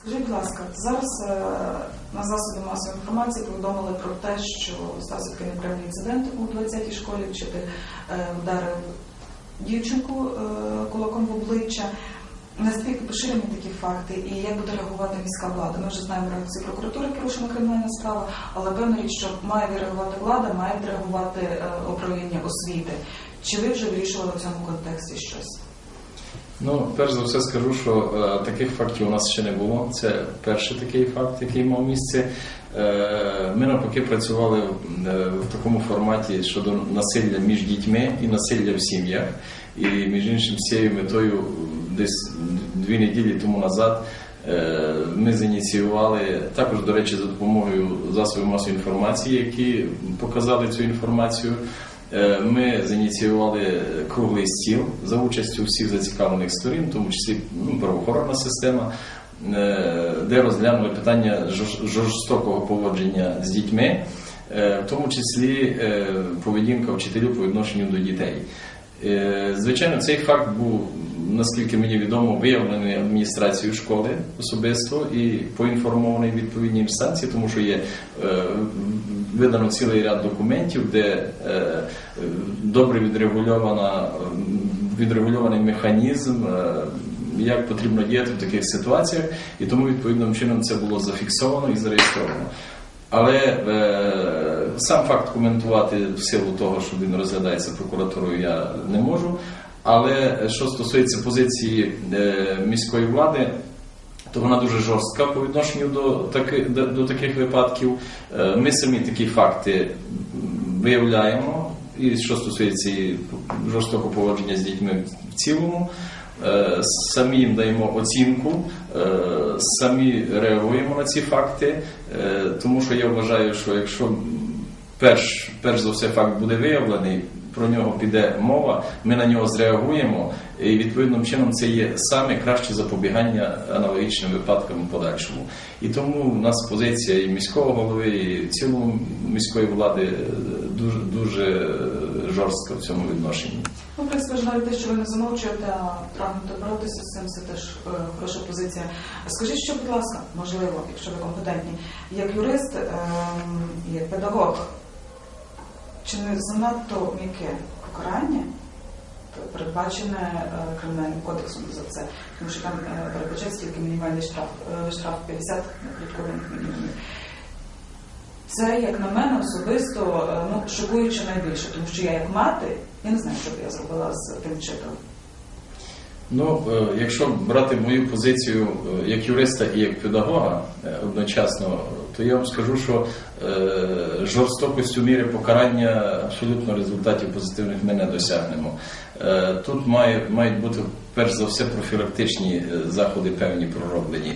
Скажіть, будь ласка, зараз е, на засоби масової інформації повідомили про те, що стався неприємний інцидент у 20-й школі. Вчитель е, вдарив дівчинку е, кулаком в обличчя. Наскільки поширені такі факти, і як буде реагувати міська влада? Ми вже знаємо реакцію прокуратури, порушена кримінальна справа, але певна річ, що має відреагувати влада, має відреагувати управління освіти. Чи ви вже вирішували в цьому контексті щось? Ну, перш за все скажу, що е, таких фактів у нас ще не було. Це перший такий факт, який мав місце. Е, ми навпаки працювали в, е, в такому форматі щодо насилля між дітьми і насилля в сім'ях. І між іншим, з цією метою десь дві неділі тому назад. е, Ми зініціювали також, до речі, за допомогою засобів масової інформації, які показали цю інформацію. Е, Ми зініціювали круглий стіл за участю всіх зацікавлених сторін, в тому числі ну, правоохоронна система, е, де розглянули питання жорстокого поводження з дітьми, е, в тому числі поведінка вчителів по відношенню до дітей. Звичайно, цей факт був, наскільки мені відомо, виявлений адміністрацією школи особисто і поінформований відповідні інстанції, тому що є видано цілий ряд документів, де е, добре відрегульована, відрегульований механізм. е, Як потрібно діяти в таких ситуаціях, і тому відповідним чином це було зафіксовано і зареєстровано. Але е, сам факт коментувати в силу того, що він розглядається прокуратурою, я не можу. Але що стосується позиції е, міської влади, то вона дуже жорстка по відношенню до, таки, до, до таких випадків. Е, ми самі такі факти виявляємо, і що стосується жорстокого поводження з дітьми в цілому. Е, Самі їм даємо оцінку, е, самі реагуємо на ці факти, тому що я вважаю, що якщо перш, перш за все факт буде виявлений, про нього піде мова, ми на нього зреагуємо, і відповідним чином це є саме краще запобігання аналогічним випадкам в подальшому. І тому у нас позиція і міського голови, і цілому міської влади е, дуже дуже жорстка в цьому відношенні. Ну, в принципі, те, що ви не замовчуєте, а прагнете боротися з цим, це теж е, хороша позиція. Скажіть, що, будь ласка, можливо, якщо ви компетентні, як юрист, ем, як педагог, чи не занадто м'яке покарання, передбачене е, кримінальним кодексом за це, тому що там е, передбачається тільки мінімальний штраф, е, штраф 50 неоподаткованих мінімумів. Це, як на мене, особисто е, ну, шокуюче найбільше, тому що я як мати, я не знаю, що б я зробила з тим вчителем. Ну, е, якщо брати мою позицію е, як юриста і як педагога е, одночасно, то я вам скажу, що е, жорстокістю міри покарання абсолютно результатів позитивних ми не досягнемо. Е, Тут має, мають бути перш за все профілактичні е, заходи певні пророблені.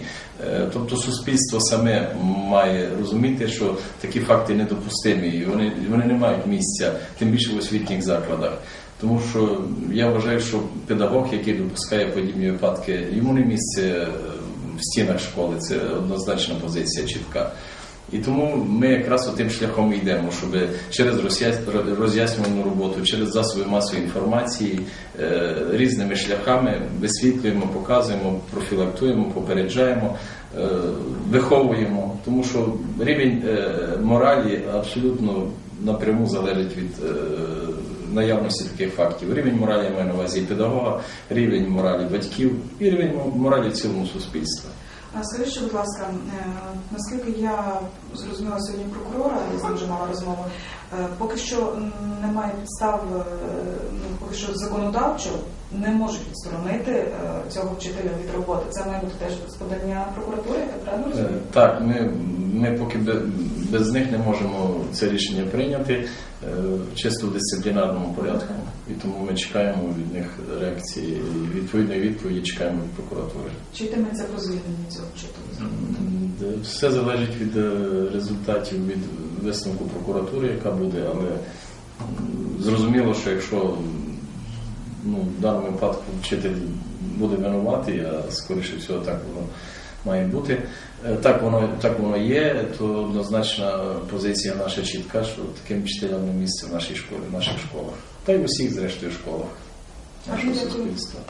Е, Тобто суспільство саме має розуміти, що такі факти недопустимі, і вони, вони не мають місця, тим більше в освітніх закладах. Тому що я вважаю, що педагог, який допускає подібні випадки, йому не місце е, в стінах школи. Це однозначна позиція чітка. І тому ми якраз тим шляхом йдемо, щоб через роз'яс- роз'яснювальну роботу, через засоби масової інформації е, різними шляхами висвітлюємо, показуємо, профілактуємо, попереджаємо, е, виховуємо. Тому що рівень е, моралі абсолютно напряму залежить від наявності таких фактів. Рівень моралі має на увазі педагога, рівень моралі батьків і рівень моралі цілому суспільства. Скажіть, будь ласка, е, наскільки я зрозуміла сьогодні прокурора, я з ним вже мала розмову, е, поки що немає підстав, е, ну, поки що законодавчо не можуть відсторонити е, цього вчителя від роботи. Це має бути теж без подання прокуратури, я правильно Е, розумію? Так, ми, ми поки без них не можемо це рішення прийняти е, чисто в дисциплінарному порядку. І тому ми чекаємо від них реакції відповідної відповіді чекаємо від прокуратури. Чи йтиметься про звільнення цього вчителя? Все залежить від результатів від висновку прокуратури, яка буде, але зрозуміло, що якщо ну, в даному випадку вчитель буде винуватий, а скоріше всього так воно має бути. Е, Так воно, так воно є, то однозначно позиція наша чітка, що таким вчителям не місце в нашій школі, в наших школах. Та й в усіх, зрештою, школах нашого суспільства.